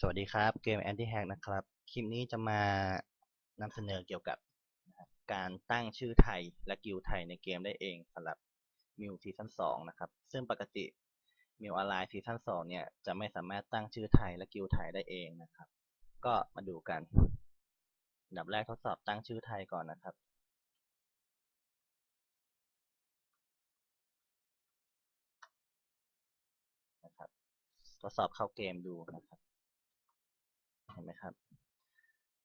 สวัสดีครับเกม Anti Hack นะครับ คลิปนี้จะมานำเสนอเกี่ยวกับการตั้งชื่อไทยและกิลไทยในเกมได้เองสำหรับมิวซีซั่น2นะครับ ซึ่งปกติมิวออนไลน์ซีซั่น2เนี่ยจะไม่สามารถตั้งชื่อไทยและกิลไทยได้เองนะครับ ก็มาดูกันอันดับแรกทดสอบตั้งชื่อไทยก่อนนะครับนะครับทดสอบเข้าเกมดูนะครับ ห็นไหมครับ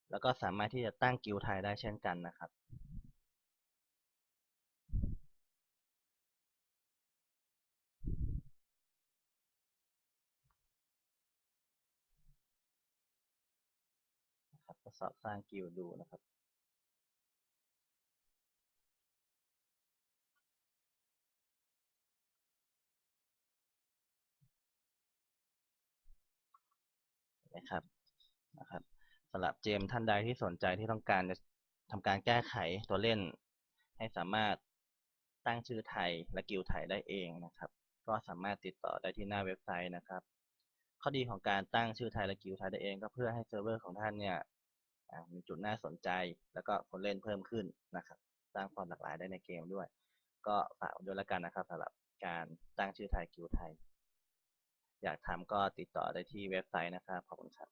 แล้วก็สามารถที่จะตั้งกิลด์ไทยได้เช่นกันนะครับครับทดสอบสร้างกิลด์ดูนะครับ นะครับ นะครับสำหรับเจมท่านใดที่สนใจที่ต้องการจะทำการแก้ไขตัวเล่น ให้สามารถตั้งชื่อไทยและกิลไทยได้เองนะครับ ก็สามารถติดต่อได้ที่หน้าเว็บไซต์นะครับ ข้อดีของการตั้งชื่อไทยและกิลไทยได้เอง ก็เพื่อให้เซิร์ฟเวอร์ของท่านเนี่ยมีจุดน่าสนใจ แล้วก็คนเล่นเพิ่มขึ้นนะครับ สร้างความหลากหลายได้ในเกมด้วย ก็ฝากด้วยแล้วกันนะครับสำหรับการตั้งชื่อไทยกิลไทย อยากทำก็ติดต่อได้ที่เว็บไซต์นะครับขอบคุณครับ